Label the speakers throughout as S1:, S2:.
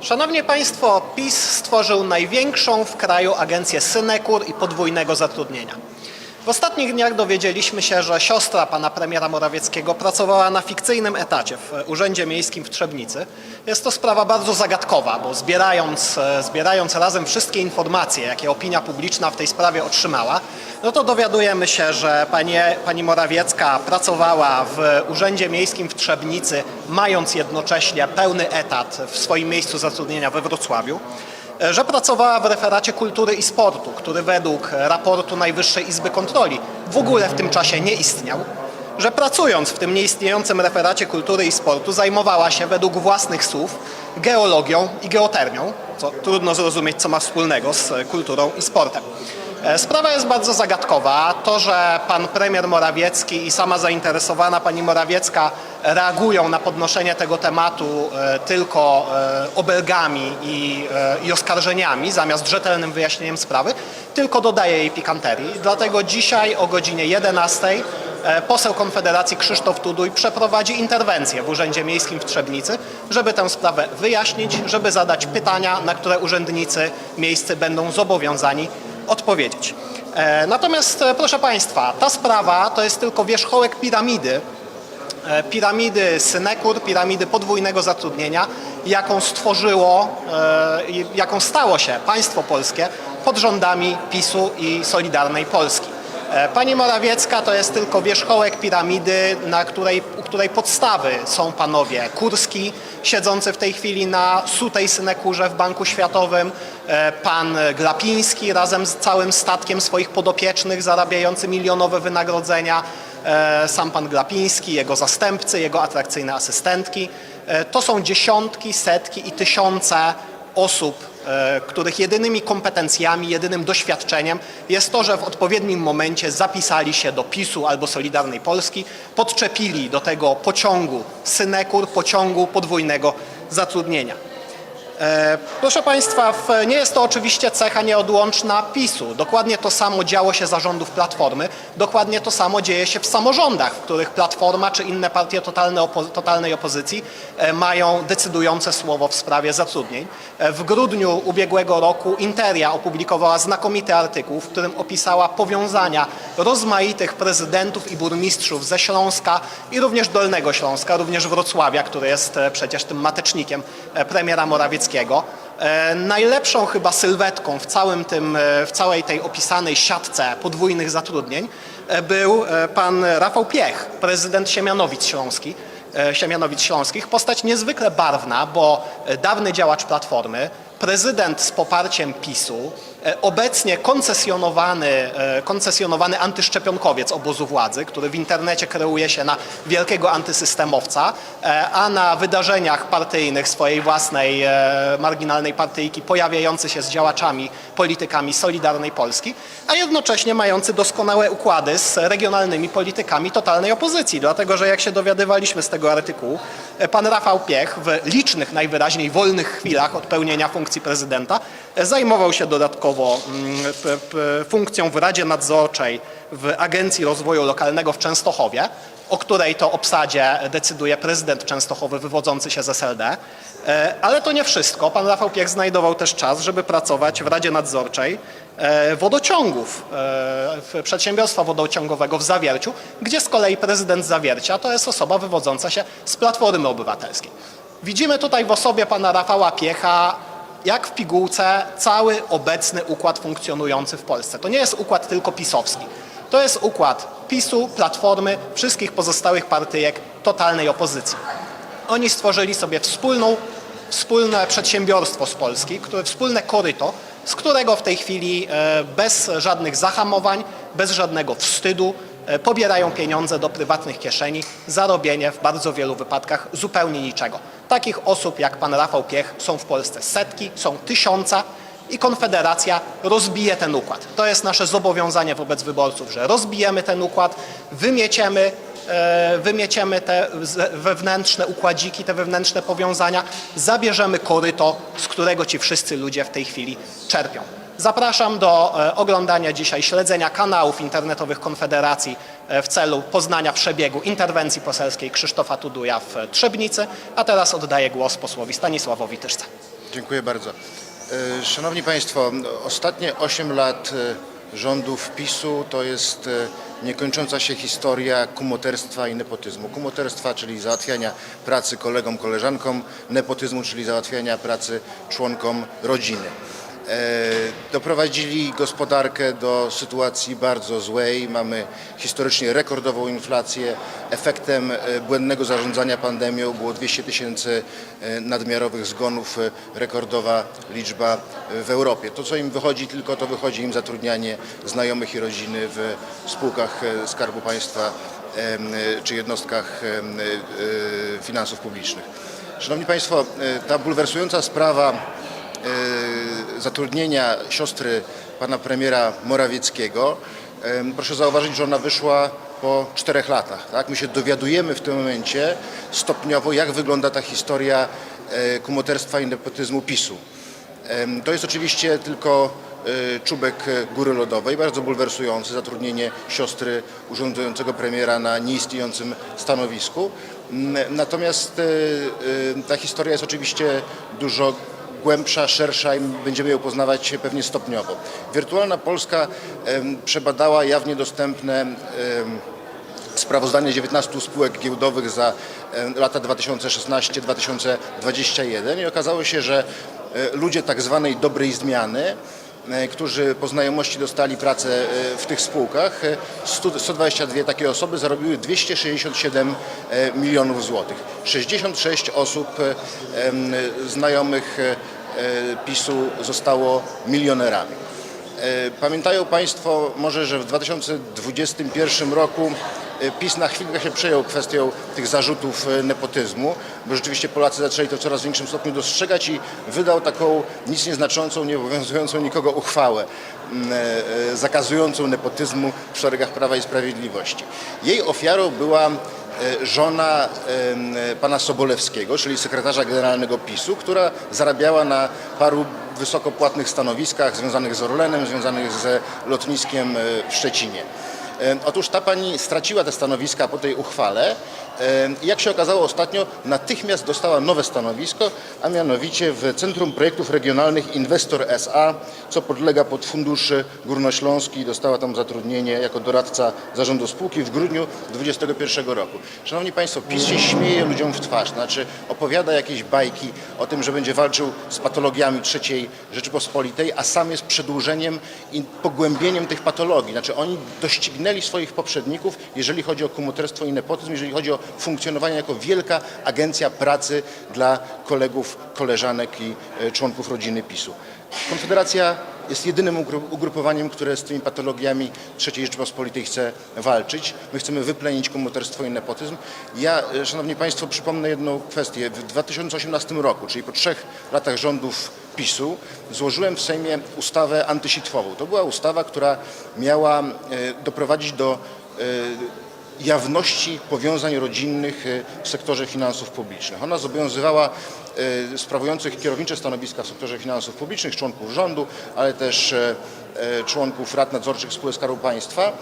S1: Szanowni Państwo, PiS stworzył największą w kraju agencję synekur i podwójnego zatrudnienia. W ostatnich dniach dowiedzieliśmy się, że siostra pana premiera Morawieckiego pracowała na fikcyjnym etacie w Urzędzie Miejskim w Trzebnicy. Jest to sprawa bardzo zagadkowa, bo zbierając, e, zbierając razem wszystkie informacje, jakie opinia publiczna w tej sprawie otrzymała, no to dowiadujemy się, że panie, pani Morawiecka pracowała w Urzędzie Miejskim w Trzebnicy, mając jednocześnie pełny etat w swoim miejscu zatrudnienia we Wrocławiu e, że pracowała w referacie kultury i sportu, który według raportu Najwyższej Izby Kontroli w ogóle w tym czasie nie istniał, że pracując w tym nieistniejącym referacie kultury i sportu zajmowała się według własnych słów geologią i geotermią, co trudno zrozumieć, co ma wspólnego z e, kulturą i sportem. E, Sprawa jest bardzo zagadkowa. To, że pan premier Morawiecki i sama zainteresowana pani Morawiecka reagują na podnoszenie tego tematu e, tylko e, obelgami i, i oskarżeniami zamiast rzetelnym wyjaśnieniem sprawy, tylko dodaje jej pikanterii. Dlatego dzisiaj o godzinie 11 e, poseł Konfederacji Krzysztof Tuduj przeprowadzi interwencję w Urzędzie Miejskim w Trzebnicy, żeby tę sprawę wyjaśnić, żeby zadać pytania, na które urzędnicy miejscy będą zobowiązani odpowiedzieć. E, Natomiast, e, proszę Państwa, ta sprawa to jest tylko wierzchołek piramidy, e, piramidy synekur, piramidy podwójnego zatrudnienia, jaką stworzyło, jaką stało się państwo polskie pod rządami PiSu i Solidarnej Polski. E, Pani Morawiecka to jest tylko wierzchołek piramidy, na której, u której podstawy są panowie Kurski, siedzący w tej chwili na sutej synekurze w Banku Światowym, e, pan Glapiński razem z całym statkiem swoich podopiecznych zarabiający milionowe wynagrodzenia, e, sam pan Glapiński, jego zastępcy, jego atrakcyjne asystentki. To są dziesiątki, setki i tysiące osób, których jedynymi kompetencjami, jedynym doświadczeniem jest to, że w odpowiednim momencie zapisali się do PiSu albo Solidarnej Polski, podczepili do tego pociągu synekur, pociągu podwójnego zatrudnienia. E, Proszę Państwa, nie jest to oczywiście cecha nieodłączna PiSu. Dokładnie to samo działo się za rządów Platformy, dokładnie to samo dzieje się w samorządach, w których Platforma czy inne partie totalne opo totalnej opozycji e, mają decydujące słowo w sprawie zatrudnień. E, W grudniu ubiegłego roku Interia opublikowała znakomity artykuł, w którym opisała powiązania rozmaitych prezydentów i burmistrzów ze Śląska i również Dolnego Śląska, również Wrocławia, który jest przecież tym matecznikiem premiera Morawieckiego. E, Najlepszą chyba sylwetką w, całym tym, e, w całej tej opisanej siatce podwójnych zatrudnień e, był pan Rafał Piech, prezydent Siemianowic Śląski, Siemianowic Śląskich. Postać niezwykle barwna, bo dawny działacz Platformy, prezydent z poparciem PiSu, obecnie koncesjonowany, e, koncesjonowany antyszczepionkowiec obozu władzy, który w internecie kreuje się na wielkiego antysystemowca, e, a na wydarzeniach partyjnych swojej własnej e, marginalnej partyjki pojawiający się z działaczami, politykami Solidarnej Polski, a jednocześnie mający doskonałe układy z regionalnymi politykami totalnej opozycji. Dlatego, że jak się dowiadywaliśmy z tego artykułu, e, pan Rafał Piech w licznych najwyraźniej wolnych chwilach od pełnienia funkcji prezydenta e, zajmował się dodatkowo mm, p- p- funkcją w Radzie Nadzorczej w Agencji Rozwoju Lokalnego w Częstochowie, o której to obsadzie decyduje prezydent Częstochowy wywodzący się z SLD. E, Ale to nie wszystko. Pan Rafał Piech znajdował też czas, żeby pracować w Radzie Nadzorczej e, wodociągów, e, przedsiębiorstwa wodociągowego w Zawierciu, gdzie z kolei prezydent Zawiercia to jest osoba wywodząca się z Platformy Obywatelskiej. Widzimy tutaj w osobie pana Rafała Piecha jak w pigułce cały obecny układ funkcjonujący w Polsce. To nie jest układ tylko pisowski. To jest układ PiSu, Platformy, wszystkich pozostałych partyjek totalnej opozycji. Oni stworzyli sobie wspólną, wspólne przedsiębiorstwo z Polski, które, wspólne koryto, z którego w tej chwili e, bez żadnych zahamowań, bez żadnego wstydu pobierają pieniądze do prywatnych kieszeni za robienie w bardzo wielu wypadkach zupełnie niczego. Takich osób jak pan Rafał Piech są w Polsce setki, są tysiące i Konfederacja rozbije ten układ. To jest nasze zobowiązanie wobec wyborców, że rozbijemy ten układ, wymieciemy e, wymieciemy te wewnętrzne układziki, te wewnętrzne powiązania, zabierzemy koryto, z którego ci wszyscy ludzie w tej chwili czerpią. Zapraszam do e, oglądania dzisiaj, śledzenia kanałów internetowych Konfederacji e, w celu poznania przebiegu interwencji poselskiej Krzysztofa Tuduja w Trzebnicy, a teraz oddaję głos posłowi Stanisławowi Tyszce.
S2: Dziękuję bardzo. E, Szanowni Państwo, ostatnie 8 lat rządów PiSu to jest niekończąca się historia kumoterstwa i nepotyzmu. Kumoterstwa, czyli załatwiania pracy kolegom, koleżankom, nepotyzmu, czyli załatwiania pracy członkom rodziny. E, Doprowadzili gospodarkę do sytuacji bardzo złej. Mamy historycznie rekordową inflację. Efektem e, błędnego zarządzania pandemią było 200 tysięcy e, nadmiarowych zgonów, rekordowa liczba w Europie. To, co im wychodzi tylko, to wychodzi im zatrudnianie znajomych i rodziny w spółkach Skarbu Państwa czy jednostkach finansów publicznych. Szanowni Państwo, ta bulwersująca sprawa zatrudnienia siostry pana premiera Morawieckiego, proszę zauważyć, że ona wyszła po czterech latach. Tak? My się dowiadujemy w tym momencie stopniowo, jak wygląda ta historia e, kumoterstwa i nepotyzmu PiSu. To jest oczywiście tylko e, czubek e, góry lodowej, bardzo bulwersujący, zatrudnienie siostry urzędującego premiera na nieistniejącym stanowisku. Natomiast ta historia jest oczywiście dużo głębsza, szersza i będziemy ją poznawać pewnie stopniowo. Wirtualna Polska przebadała jawnie dostępne sprawozdanie 19 spółek giełdowych za lata 2016-2021 i okazało się, że e, ludzie tak zwanej dobrej zmiany, którzy po znajomości dostali pracę e, w tych spółkach, e, 100 122 takie osoby zarobiły 267 e, milionów złotych. 66 osób e, znajomych e, e, PiSu zostało milionerami. E, Pamiętają Państwo może, że w 2021 roku e, PiS na chwilkę się przejął kwestią tych zarzutów e, nepotyzmu, bo rzeczywiście Polacy zaczęli to w coraz większym stopniu dostrzegać i wydał taką nic nieznaczącą, nie obowiązującą nikogo uchwałę m, e, e, zakazującą nepotyzmu w szeregach Prawa i Sprawiedliwości. Jej ofiarą była e, żona pana Sobolewskiego, czyli sekretarza generalnego PiSu, która zarabiała na paru wysokopłatnych stanowiskach związanych z Orlenem, związanych z lotniskiem e, w Szczecinie. Otóż ta pani straciła te stanowiska po tej uchwale i jak się okazało ostatnio natychmiast dostała nowe stanowisko, a mianowicie w Centrum Projektów Regionalnych Inwestor SA, co podlega pod Fundusz Górnośląski. Dostała tam zatrudnienie jako doradca zarządu spółki w grudniu 2021 roku. Szanowni Państwo, PiS się śmieje ludziom w twarz, znaczy opowiada jakieś bajki o tym, że będzie walczył z patologiami trzeciej Rzeczypospolitej, a sam jest przedłużeniem i pogłębieniem tych patologii. Znaczy oni doścignęli swoich poprzedników, jeżeli chodzi o kumoterstwo i nepotyzm, jeżeli chodzi o funkcjonowanie jako wielka agencja pracy dla kolegów, koleżanek i e, członków rodziny PiSu. Konfederacja jest jedynym ugru- ugrupowaniem, które z tymi patologiami III Rzeczypospolitej chce walczyć. My chcemy wyplenić kumoterstwo i nepotyzm. Ja, e, Szanowni Państwo, przypomnę jedną kwestię. W 2018 roku, czyli po trzech latach rządów PiSu, złożyłem w Sejmie ustawę antysitwową. To była ustawa, która miała e, doprowadzić do e, jawności powiązań rodzinnych e, w sektorze finansów publicznych. Ona zobowiązywała e, sprawujących kierownicze stanowiska w sektorze finansów publicznych, członków rządu, ale też e, członków rad nadzorczych spółek Skarbu Państwa,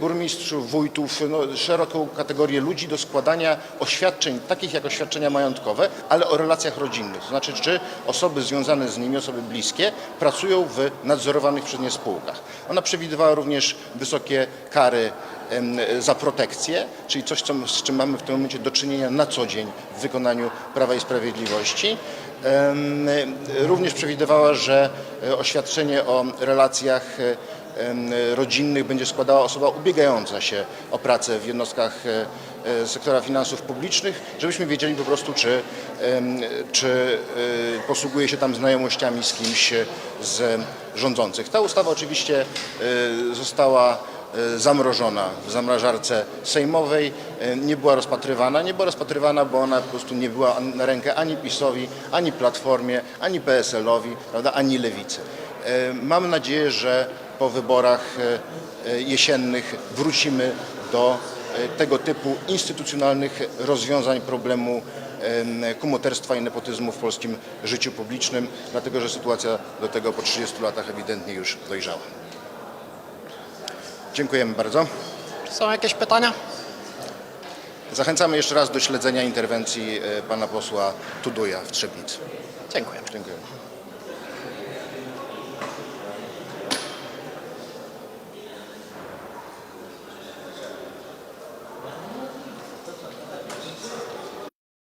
S2: burmistrzów, wójtów, no, szeroką kategorię ludzi do składania oświadczeń, takich jak oświadczenia majątkowe, ale o relacjach rodzinnych. To znaczy, czy osoby związane z nimi, osoby bliskie, pracują w nadzorowanych przez nie spółkach. Ona przewidywała również wysokie kary za protekcję, czyli coś, co, z czym mamy w tym momencie do czynienia na co dzień w wykonaniu Prawa i Sprawiedliwości. Również przewidywała, że e, oświadczenie o relacjach e, rodzinnych będzie składała osoba ubiegająca się o pracę w jednostkach e, sektora finansów publicznych, żebyśmy wiedzieli po prostu, czy, czy posługuje się tam znajomościami z kimś z rządzących. Ta ustawa oczywiście została zamrożona w zamrażarce sejmowej, e, nie była rozpatrywana. Nie była rozpatrywana, bo ona po prostu nie była na rękę ani PiSowi, ani Platformie, ani PSL-owi, prawda, ani Lewicy. E, Mam nadzieję, że po wyborach e, e, jesiennych wrócimy do e, tego typu instytucjonalnych rozwiązań problemu em, kumoterstwa i nepotyzmu w polskim życiu publicznym, dlatego że sytuacja do tego po 30 latach ewidentnie już dojrzała. Dziękujemy bardzo.
S1: Są jakieś pytania?
S2: Zachęcamy jeszcze raz do śledzenia interwencji e, pana posła Tuduja w Trzebnicy.
S1: Dziękuję.
S2: Dziękuję.